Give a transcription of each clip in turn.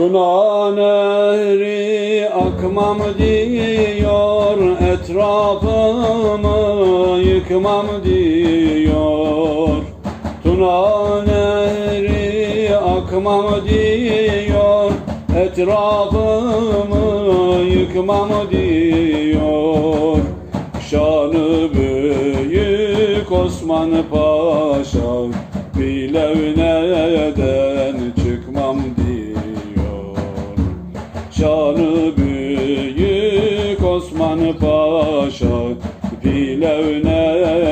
Tuna nehri akmam diyor Etrafımı yıkmam diyor. Tuna nehri akmam diyor Etrafımı yıkmam diyor. Şanı büyük Osman Paşa Bilevneden çıkmam Şanı büyük Osman Paşa Bilevneden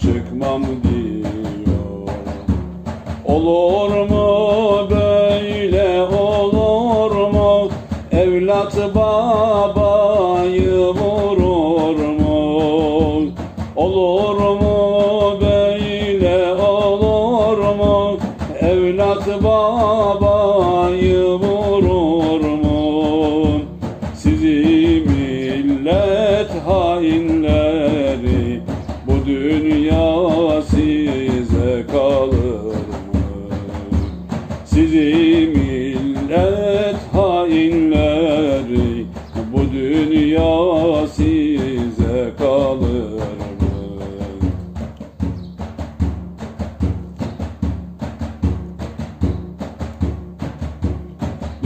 çıkmam diyor. Olur mu böyle olur mu? Evlat babayı vurur mu? Olur mu böyle olur mu? Evlat babayı vurur mu millet hainleri Bu dünya size kalır mı? Sizi millet hainleri Bu dünya size kalır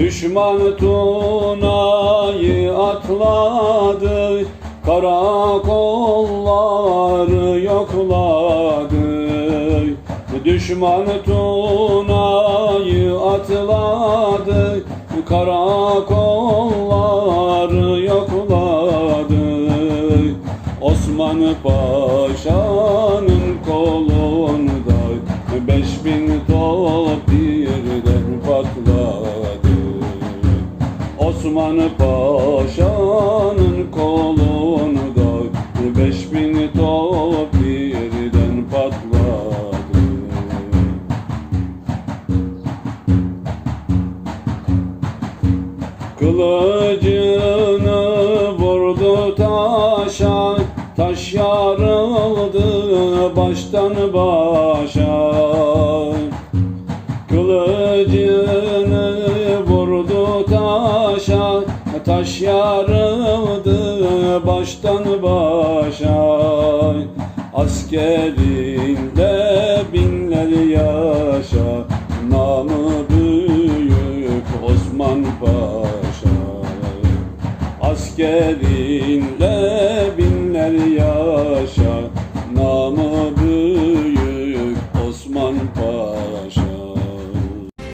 Düşman Tuna'yı atladı Karakolları yokladı. Düşman Tuna'yı atladı Karakolları yokladı. Osman Paşa'nın kolunda Beş bin Osman Paşa'nın kolunda Beş bin top birden patladı. Kılıcını vurdu taşa Taş yarıldı baştan başa Taş yarıldı baştan başa. Askerinde binler yaşa Namı büyük Osman Paşa. Askerinde binler yaşa